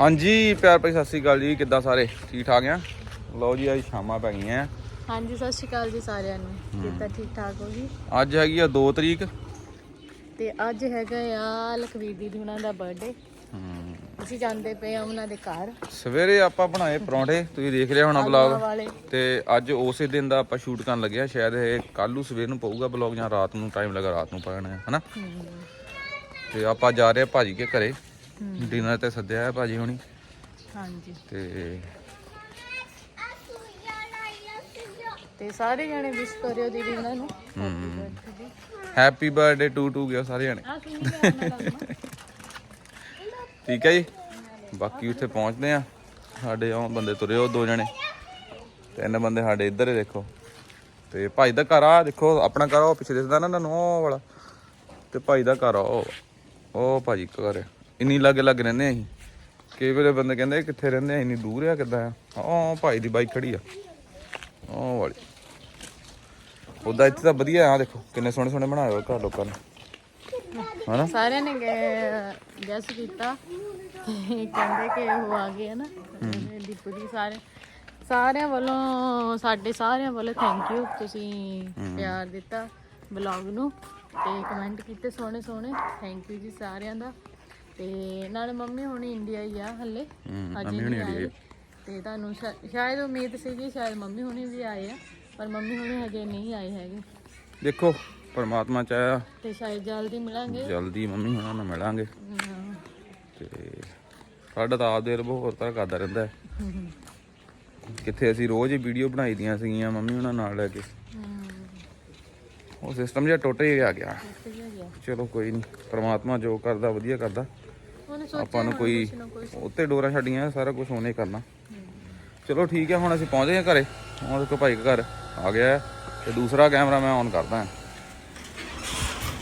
ਹਾਂਜੀ ਪਿਆਰ ਭਾਈ ਸਤਿ ਸ੍ਰੀ ਅਕਾਲ ਜੀ। ਕਿੱਦਾਂ ਸਾਰੇ? ਠੀਕ ਠਾਕ ਆ? ਲਓ ਜੀ ਅੱਜ ਸ਼ਾਮਾਂ ਪੈ ਗਈਆਂ। ਹਾਂਜੀ ਸਤਿ ਸ਼੍ਰੀ ਅਕਾਲ ਜੀ ਸਾਰਿਆਂ ਨੂੰ। ਕਿੱਦਾਂ ਠੀਕ ਠਾਕ ਹੋ ਜੀ? ਅੱਜ ਹੈਗੀ ਆ 2 ਤਰੀਕ। ਤੇ ਅੱਜ ਹੈਗਾ ਆ ਲਖਵੀਰ ਦੀਦੀ ਉਹਨਾਂ ਦਾ ਬਰਥਡੇ ਅਸੀਂ ਜਾਂਦੇ ਪਏ ਆ ਉਹਨਾਂ ਦੇ ਘਰ। ਸਵੇਰੇ ਆਪਾਂ ਬਣਾਏ ਪਰੌਂਠੇ ਤੁਸੀਂ ਦੇਖ ਲਿਆ ਹੋਣਾ ਬਲੌਗ ਤੇ ਅੱਜ ਉਸੇ ਦਿਨ ਦਾ ਆਪਾਂ ਸ਼ੂਟ ਕਰਨ ਲੱਗੇ ਆ ਸ਼ਾਇਦ ਇਹ ਕੱਲ ਨੂੰ ਸਵੇਰ ਨੂੰ ਪਊਗਾ ਬਲੌਗ ਜਾਂ ਰਾਤ ਨੂੰ ਟਾਈਮ ਲੱਗਾ ਰਾਤ ਨੂੰ ਪਾਣਾ ਹੈ। ਹਨਾ ਤੇ ਆਪਾਂ ਜਾ ਰਹੇ ਆ ਭਾਜੀ ਕੇ ਘਰੇ। ਡਿਨਰ ਤੇ ਸੱਦਿਆ ਹੈ ਭਾਜੀ ਹੁਣੀ। ਹਾਂਜੀ। ਤੇ ਤੇ ਸਾਰੇ ਜਣੇ ਵਿਸ਼ ਕਰਿਓ ਦੀਦੀ ਉਹਨਾਂ ਨੂੰ। Hmm, happy birthday to to ਗਿਆ ਸਾਰੇ ਜਣੇ। ਠੀਕ ਹੈ ਜੀ। ਬਾਕੀ ਉੱਥੇ ਪਹੁੰਚਦੇ ਆ ਸਾਡੇ ਆਹ ਬੰਦੇ ਤੁਰੇ ਉਹ ਦੋ ਜਣੇ। ਤਿੰਨ ਬੰਦੇ ਸਾਡੇ ਇੱਧਰ ਦੇਖੋ। ਤੇ ਭਾਈ ਦਾ ਘਰ ਆ ਦੇਖੋ ਆਪਣਾ ਘਰ ਉਹ ਪਿੱਛੇ ਦਿਸਦਾ ਨਾ ਉਹ ਵਾਲਾ। ਤੇ ਭਾਈ ਦਾ ਘਰ ਆ ਉਹ। ਉਹ ਭਾਜੀ ਘਰ ਆ। ਇੰਨੀ ਲੱਗੇ ਲੱਗ ਰਹਿੰਦੇ ਆ ਅਸੀਂ। ਕਈ ਵੇਲੇ ਬੰਦੇ ਕਹਿੰਦੇ ਕਿੱਥੇ ਰਹਿੰਦੇ ਆ ਇੰਨੀ ਦੂਰ ਆ ਕਿੱਦਾਂ ਆ? ਉਹ ਭਾਈ ਦੀ ਬਾਈਕ ਖੜੀ ਆ। ਉਹ ਵਾਲੀ। ਉਹਦਾ ਇੱਥੇ ਤਾਂ ਵਧੀਆ ਆ ਦੇਖੋ ਕਿੰਨੇ ਸੋਹਣੇ ਸੋਹਣੇ ਬਣਾਏ ਹੋਏ ਘਰ ਲੋਕਾਂ ਨੇ। ਹਨਾ? ਸਾਰਿਆਂ ਨੇ ਗੈਸ ਕੀਤਾ। ਕਹਿੰਦੇ ਕਿ ਉਹ ਆ ਗਏ ਨਾ। ਦੀਪੂ ਜੀ ਸਾਰੇ ਸਾਰਿਆਂ ਵੱਲੋਂ ਸਾਡੇ ਸਾਰਿਆਂ ਵੱਲੋਂ ਥੈਂਕ ਯੂ ਤੁਸੀਂ ਪਿਆਰ ਦਿੱਤਾ ਬਲੌਗ ਨੂੰ। ਤੇ ਕਮੈਂਟ ਕੀਤੇ ਸੋਹਣੇ ਸੋਹਣੇ। ਥੈਂਕ ਯੂ ਜੀ ਸਾਰਿਆਂ ਦਾ। ਤੇ ਨਾਲ ਮੰਮੀ ਹੁਣੀ ਇੰਡੀਆ ਹੀ ਆ ਹੱਲੇ ਹਮ, ਮੰਮੀ ਹੁਣੀ ਆਏ। ਤੇ ਤੁਹਾਨੂੰ ਸ਼ਾ- ਸ਼ਾਇਦ ਉਮੀਦ ਸੀਗੀ ਸ਼ਾਇਦ ਮੰਮੀ ਹੁਣੀ ਵੀ ਆਏ ਆ ਪਰ ਮੰਮੀ ਹੁਣੀ ਹਜੇ ਨਹੀਂ ਆਏ ਹੈਗੇ। ਦੇਖੋ ਪਰਮਾਤਮਾ ਚਾਹਿਆ ਤੇ ਸ਼ਾਇਦ ਜਲਦੀ ਮਿਲਾਂਗੇ। ਜਲਦੀ ਮੰਮੀ ਹੁਣਾਂ ਨੂੰ ਮਿਲਾਂਗੇ। ਹਾਂ। ਤੇ ਸਾਡਾ ਤਾਂ ਆਪ ਦੇ ਰਬੋ ਹੋਰ ਤਰ੍ਹਾਂ ਕਰਦਾ ਰਹਿੰਦਾ ਹੈ। ਕਿੱਥੇ ਅਸੀਂ ਰੋਜ਼ ਹੀ ਵੀਡੀਓ ਬਣਾਈ ਦੀਆਂ ਸੀਗੀਆਂ ਮੰਮੀ ਉਹਨਾਂ ਨਾਲ ਲੈ ਕੇ। ਹਮ, ਉਹ ਸਿਸਟਮ ਜਿਹਾ ਟੁੱਟ ਹੀ ਆ ਗਿਆ ਹੀ ਗਿਆ। ਚਲੋ ਕੋਈ ਨਹੀਂ ਪਰਮਾਤਮਾ ਜੋ ਕਰਦਾ ਵਧੀਆ ਕਰਦਾ। ਆਪਾਂ ਨੂੰ ਕੋਈ। ਉੱਤੇ ਡੋਰਾ ਛੱਡੀਆਂ ਸਾਰਾ ਕੁਝ ਉਹਨੇ ਕਰਨਾ। ਚਲੋ ਠੀਕ ਹੈ ਹੁਣ ਅਸੀਂ ਪਹੁੰਚ ਗਏ ਘਰੇ। ਹੁਣ ਦੇਖੋ ਭਾਈ ਦਾ ਘਰ ਆ ਗਿਆ ਤੇ ਦੂਸਰਾ ਕੈਮਰਾ ਮੈਂ ਔਨ ਕਰਦਾ ਹਾਂ।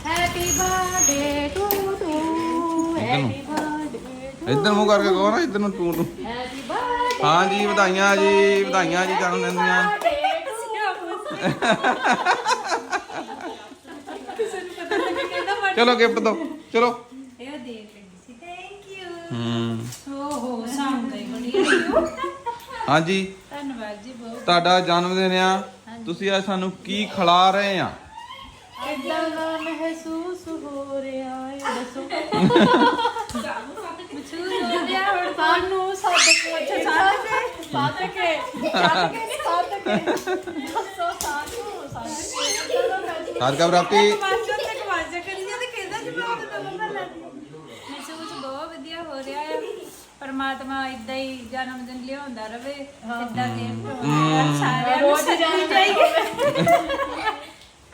Happy birthday to to happy birthday ਇੱਧਰ ਮੂੰਹ ਕਰਕੇ ਕਹੋ ਨਾ ਇੱਧਰ ਨੂੰ ਹੈਪੀ ਬਰਥਡੇ ਹਾਂ ਜੀ ਵਧਾਈਆਂ ਜੀ ਵਧਾਈਆਂ ਜੀ ਜਨਮ ਦਿਨ ਦੀਆਂ। ਚਲੋ ਗਿਫਟ ਦੋ। ਚਲੋ ਇਹ ਦੇਖ ਰਹੀ ਸੀ ਥੈਂਕ ਯੂ ਹੂੰ ਓਹੋ ਸਾਊਂਡ ਹੀ ਬਣੀ ਹਾਂਜੀ। ਧੰਨਵਾਦ ਜੀ ਬਹੁਤ। ਤੁਹਾਡਾ ਜਨਮ ਦਿਨ ਆ। ਤੁਸੀਂ ਅੱਜ ਸਾਨੂੰ ਕੀ ਖਿਲਾ ਰਹੇ ਆ? ਕਿੱਦਾਂ ਦਾ ਮਹਿਸੂਸ ਹੋ ਰਿਹਾ ਹੈ? ਦੱਸੋ। ਮਸ਼ਹੂਰ ਹੋ ਗਿਆ ਹੁਣ ਸਾਨੂੰ ਸੱਦ ਕੇ। ਅੱਛਾ ਸੱਦ ਕੇ। ਸਾਥ ਕੇ ਸਾਥ ਕੇ। ਦੱਸੋ ਸਾਨੂੰ ਸਾਥ ਕੇ। ਹਰ ਕਾ ਪ੍ਰਾਪਤੀ ਮਾਸਟਰ ਤੇ ਕਵਾਜਾ ਕਰੀਏ ਤੇ ਕਿਹਦਾ ਜਵਾਬ ਦੇਣਾ ਮੈਂ ਮਹਿਸੂਸ ਬਹੁਤ ਵਧੀਆ ਹੋ ਰਿਹਾ ਹੈ ਪਰਮਾਤਮਾ ਇਦਾਂ ਹੀ ਜਨਮ ਦਿਨ ਲਿਆਉਂਦਾ ਰਵੇ ਇਦਾਂ ਦੇ ਸਾਰਿਆਂ ਨੂੰ ਸੱਚੀ ਚਾਹੀਏ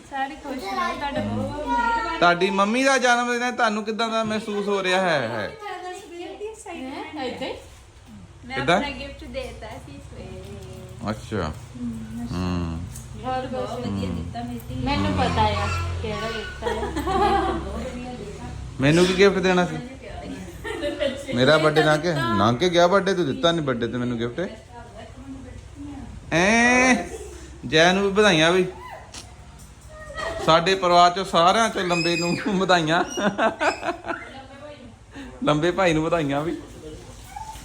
ਸਾਰੇ ਖੁਸ਼ ਰਹੋ ਤੁਹਾਡਾ ਬਹੁਤ ਬਹੁਤ ਮਿਹਰਬਾਨੀ। ਤੁਹਾਡੀ ਮੰਮੀ ਦਾ ਜਨਮ ਦਿਨ ਹੈ ਤੁਹਾਨੂੰ ਕਿਦਾਂ ਦਾ ਮਹਿਸੂਸ ਹੋ ਰਿਹਾ ਹੈ? ਹੈ। ਸਵੇਰ ਦੀ ਮੈਂ ਕਿੱਦਾਂ? ਆਪਣਾ ਗਿਫਟ ਦੇਤਾ ਸੀ ਸਵੇਰੇ। ਅੱਛਾ। ਹੂੰ ਬਹੁਤ ਬਹੁਤ ਵਧੀਆ ਦਿੱਤਾ ਮੇਰੀ ਧੀ ਮੈਨੂੰ ਪਤਾ ਆ ਕਿਹੜਾ ਦਿੱਤਾ। ਮੈਨੂੰ ਕੀ ਗਿਫਟ ਦੇਣਾ ਸੀ? ਮੇਰਾ ਬਰਥਡੇ ਨਾ ਕੇ ਨਾ ਕੇ ਗਿਆ ਬਰਥਡੇ ਤੂੰ ਦਿੱਤਾ ਨਹੀਂ ਬਰਥਡੇ ਤੇ ਮੈਨੂੰ ਗਿਫਟ ਐ ਜੈ ਨੂੰ ਵੀ ਵਧਾਈਆਂ ਵੀ। ਸਾਡੇ ਪਰਿਵਾਰ ਚੋਂ ਸਾਰਿਆਂ ਚੋਂ ਲੰਬੇ ਨੂੰ ਵਧਾਈਆਂ। ਲੰਬੇ ਭਾਈ ਨੂੰ ਵਧਾਈਆਂ ਵੀ।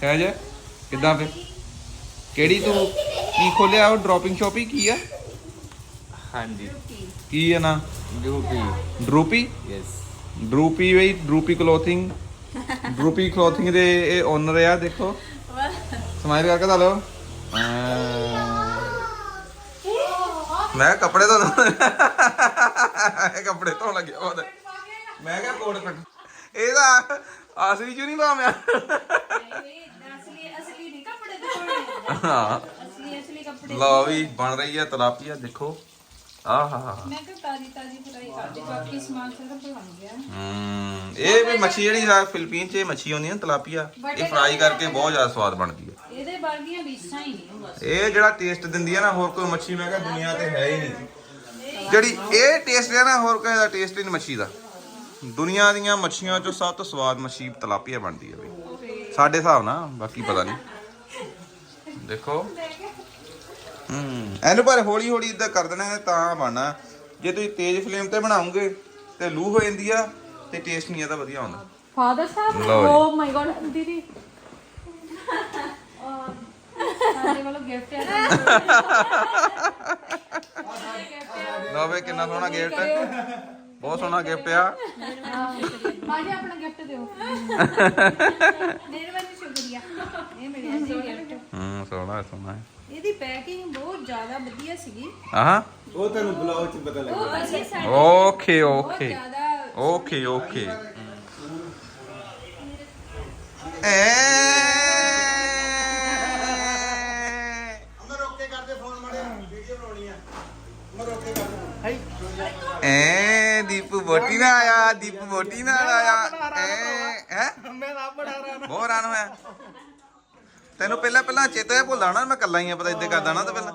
ਕਹਿ ਜੇ ਕਿੱਦਾਂ ਫੇ ਕਿਹੜੀ ਤੂੰ ਕੀ ਖੋਲਿਆ? ਉਹ ਡ੍ਰੌਪਿੰਗ ਸ਼ਾਪੀ ਕੀ ਆ? ਹਾਂਜੀ। ਕੀ ਹੈ ਨਾ? ਡਿਊਟੀ ਡਰੂਪੀ ਯੈਸ ਡਰੂਪੀ ਵੀ ਡਰੂਪੀ ਕਲੋਥਿੰਗ ਡਰੂਪੀ ਕਲੋਥਿੰਗ ਦੇ ਇਹ ਓਨਰ ਆ ਦੇਖੋ। ਸਮਾਈਲ ਕਰਕੇ ਤਾਂ ਲਓ। ਮੈਂ ਕੱਪੜੇ ਧੋਣ। ਇਹ ਕੱਪੜੇ ਧੋਣ ਲੱਗਿਆ ਬਹੁਤ ਮੈਂ ਕਿਹਾ ਕੋਟ ਕੱਟ ਇਹਦਾ ਅਸਲੀ ਅਸਲੀ ਨਹੀਂ ਕੱਪੜੇ ਦਿਖਾਉਣੇ ਹਾਂ। ਅਸਲੀ ਅਸਲੀ ਕੱਪੜੇ ਲਓ ਵੀ ਬਣ ਰਹੀ ਹੈ ਤਲਾਪੀਆ ਦੇਖੋ। ਆਹਾ। ਮੈਂ ਕਿਹਾ ਤਾਜੀ ਤਾਜੀ ਫਰਾਈ ਕਰਦੀ ਬਾਕੀ ਸਮਾਨ ਸਾਰਾ ਬਣ ਗਿਆ। ਹਮ ਇਹ ਵੀ ਮੱਛੀ ਜਿਹੜੀ ਆ ਫਿਲੀਪੀਨ 'ਚ ਇਹ ਮੱਛੀ ਹੁੰਦੀ ਹੈ ਨਾ ਤਲਾਪੀਆ ਇਹ ਫਰਾਈ ਕਰਕੇ ਬਹੁਤ ਜ਼ਿਆਦਾ ਸਵਾਦ ਬਣਦੀ ਹੈ ਇਹਦੇ ਵਰਗੀਆਂ ਰੀਸਾਂ ਹੀ ਨਹੀਂ ਬਸ ਇਹ ਜਿਹੜਾ ਟੇਸਟ ਦਿੰਦੀ ਹੈ ਨਾ ਹੋਰ ਕੋਈ ਮੱਛੀ ਮੈਂ ਕਿਹਾ ਦੁਨੀਆ ਤੇ ਹੈ ਹੀ ਨਹੀਂ। ਜਿਹੜੀ ਇਹ ਟੇਸਟ ਹੈ ਨਾ ਹੋਰ ਕੋਈ ਦਾ ਟੇਸਟ ਹੀ ਨਹੀਂ ਮੱਛੀ ਦਾ। ਦੁਨੀਆ ਦੀਆਂ ਮੱਛੀਆਂ ਚੋਂ ਸਭ ਤੋਂ ਸਵਾਦ ਮੱਛੀ ਤਲਾਪੀਆ ਬਣਦੀ ਹੈ ਬਈ। ਸਾਡੇ ਹਿਸਾਬ ਨਾਲ ਬਾਕੀ ਪਤਾ ਨਹੀਂ। ਦੇਖੋ। ਹੂੰ ਇਹਨੂੰ ਪਰ ਹੌਲੀ ਹੌਲੀ ਇਦਾਂ ਕਰ ਦੇਣਾ ਹੈ ਤਾਂ ਬਣਨਾ ਜੇ ਤੁਸੀਂ ਤੇਜ਼ ਫਲੇਮ ਤੇ ਬਣਾਓਗੇ ਤੇ ਲੂ ਹੋ ਜਾਂਦੀ ਆ ਤੇ ਟੇਸਟ ਨਹੀਂ ਇਹਦਾ ਵਧੀਆ ਆਉਂਦਾ। ਫਾਦਰ ਸਾਹਿਬ ਲਓ ਜੀ। ਓ ਮਾਈ ਗॉड ਦੀਦੀ। ਸਾਡੇ ਵੱਲੋਂ ਗਿਫਟ ਹੈ। ਲਓ ਵੇ ਕਿੰਨਾ ਸੋਹਣਾ ਗਿਫਟ ਬਹੁਤ ਸੋਹਣਾ ਗਿਫਟ ਆ। ਬਾਜੀ ਆਪਣਾ ਗਿਫਟ ਦਿਓ। ਮਿਹਰਬਾਨੀ ਸ਼ੁਕਰੀਆ। ਇਹ ਮਿਲਿਆ ਸੀ ਗਿਫਟ ਹੂੰ। ਸੋਹਣਾ ਸੋਹਣਾ ਹੈ। ਇਹਦੀ ਪੈਕਿੰਗ ਜ਼ਿਆਦਾ ਵਧੀਆ ਸੀਗੀ। ਆਹਾਂ। ਉਹ ਤੁਹਾਨੂੰ ਬਲੌਗ ਚ ਪਤਾ ਲੱਗਾ ਉਹ ਅਸੀਂ ਸਾਡੇ ਓਕੇ ਓਕੇ। ਜ਼ਿਆਦਾ ਓਕੇ ਓਕੇ। ਐ। ਮੈਂ ਰੋਕ ਕੇ ਕਰਦੇ ਫੋਨ ਮੜਿਆ ਵੀਡੀਓ ਬਣਾਉਣੀ ਆ। ਮੈਂ ਰੋਕ ਕੇ ਕਰਦੇ। ਐ ਦੀਪੂ ਬੋਟੀ ਨਾਲ ਆਇਆ ਦੀਪੂ ਬੋਟੀ ਨਾਲ ਆਇਆ। ਐ ਹੈ? ਮੈਂ ਆਪ ਬੜਾ ਰਹਾ ਬਹੁਤ ਰਾਨ ਹੋਇਆ। ਤੈਨੂੰ ਪਹਿਲਾਂ ਪਹਿਲਾਂ ਚੇਤਾ ਹੈ ਭੁੱਲਾ ਨਾ ਮੈਂ ਕੱਲਾ ਹੀ ਆ ਪਤਾ ਇੱਦਾਂ ਕਰਦਾ ਨਾ ਤਾਂ ਪਹਿਲਾਂ।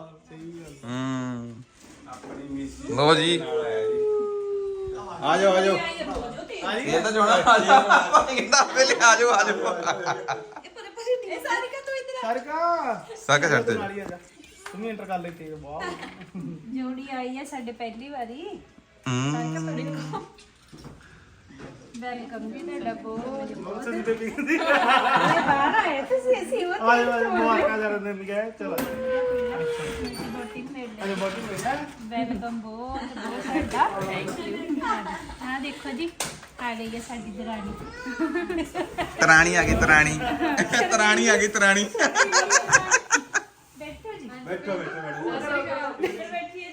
ਲੋ ਜੀ। ਆ ਜਾਓ ਆ ਜਾਓ। ਇਹ ਤਾਂ ਜੋਣਾ ਆ ਜਾ ਕਹਿੰਦਾ ਪਹਿਲੇ ਆ ਜਾਓ ਆ ਜਾਓ। ਇਹ ਸਾਰੀ ਕਾ ਤੂੰ ਇਧਰ ਸਰਕਾ ਸਾਕਾ ਛੱਡ ਜਾ ਤੂੰ ਇੰਟਰ ਕਰ ਲਈ ਤੇ ਬਹੁਤ ਜੋੜੀ ਆਈ ਹੈ ਸਾਡੇ ਪਹਿਲੀ ਵਾਰੀ। ਹੂੰ। ਵੈਲਕਮ ਜੀ ਤੁਹਾਡਾ ਬਹੁਤ ਬਹੁਤ। ਸੰਦੇ ਵੀ ਦੀ ਬਾਹਰ ਆਏ ਤੁਸੀਂ ਅਸੀਂ ਉਹ ਆ ਜਾਓ ਮੁਬਾਰਕਾਂ ਜਰਾ ਦੇ ਗਏ ਚਲੋ। ਬੋਟੀ ਮੇਡ ਅਜੇ ਬੋਟੀ ਪੈਸਾ ਵੈਲਕਮ ਬਹੁਤ ਬਹੁਤ ਸਾਡਾ। ਥੈਂਕ ਯੂ ਆ ਦੇਖੋ ਜੀ ਆ ਗਈ ਹੈ ਸਾਡੀ ਦਰਾਣੀ। ਤਰਾਣੀ ਆ ਗਈ ਤਰਾਣੀ। ਤਰਾਣੀ ਆ ਗਈ ਤਰਾਣੀ। ਬੈਠੋ ਜੀ। ਬੈਠੋ ਬੈਠੋ ਬੈਠੋ। ਬੈਠੀਏ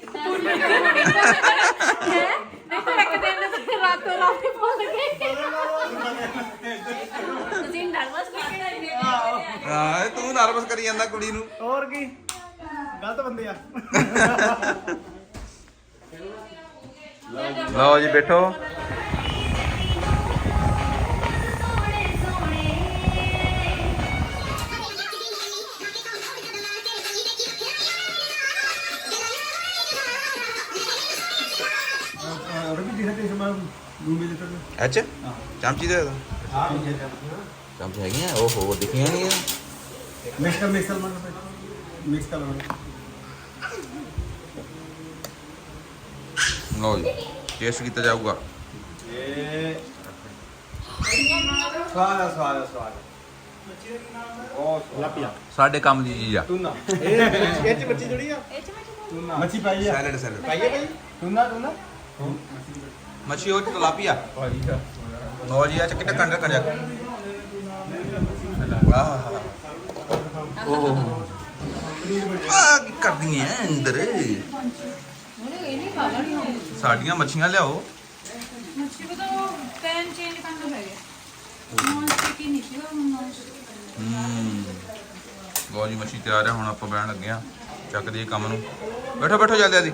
ਦੇਖੋ ਇੱਕ ਦਿਨ ਤੁਸੀਂ ਰਾਤੋਂ ਰਾਤ ਹੀ ਭੁੱਲ ਗਏ ਤੁਸੀਂ ਨਰਵਸ ਕਰਦੇ ਹਾਂ ਤੂੰ ਨਰਵਸ ਕਰੀ ਜਾਂਦਾ ਕੁੜੀ ਨੂੰ। ਹੋਰ ਕੀ? ਗਲਤ ਬੰਦੇ ਆ। ਲਓ ਜੀ ਬੈਠੋ। ਅੱਛਾ। ਚਮਚੀ ਦੇ ਦੋ। ਹਾਂ ਚਮਚੀ ਹੈਗੀਆਂ? ਓਹੋ ਦਿਖੀਆਂ ਨਹੀਂ ਇਹ। ਮਿਕਸ ਕਰ ਮਿਕਸ ਕਰ ਮਾਰ ਮਿਕਸ ਕਰ ਲਓ ਜੀ ਟੇਸਟ ਕੀਤਾ ਜਾਊਗਾ। ਇਹ ਸਵਾਦ ਆ, ਸਵਾਦ ਆ, ਸਵਾਦ। ਬਹੁਤ ਲਾਪੀਆ ਸਾਡੇ ਕੰਮ ਦੀ ਚੀਜ਼ ਆ। ਟੂਨਾ ਇਹ ਇਹ ਚ ਬੱਚੀ ਜੁੜੀ ਆ? ਇਹ ਚ ਮੈਂ ਟੂਨਾ ਮੱਛੀ ਪਾਈ ਆ? ਸੈਲਡ ਸੈਲਡ ਪਾਈਏ ਭਾਈ? ਟੂਨਾ ਟੂਨਾ ਮੱਛੀ ਉਹ ਚ ਤਲਾਪੀਆ ਲਓ ਜੀ ਆ ਚ ਕਿੰਨਾ ਕੰਡਾ ਕਰਿਆ। ਵਾਹ। ਆ ਕੀ ਅੰਦਰ? ਸਾਡੀਆਂ ਮੱਛੀਆਂ ਲਿਆਓ। ਮੁੱਛੀ ਬਤਾ ਪੈਨ ਚੇਂਜ ਕਰਨਾ ਪੈ ਗਿਆ ਨੌਨ ਸਟਿਕੀ ਨਹੀਂ ਸੀ ਉਹ ਨੌਨ ਹੂੰ। ਲਓ ਜੀ ਮੱਛੀ ਤਿਆਰ ਹੈ ਹੁਣ ਆਪਾਂ ਬਹਿਣ ਲੱਗੇ ਆ। ਚੱਕਦੇ ਕੰਮ ਨੂੰ। ਬੈਠੋ ਬੈਠੋ ਜਲਦੀ ਜਲਦੀ।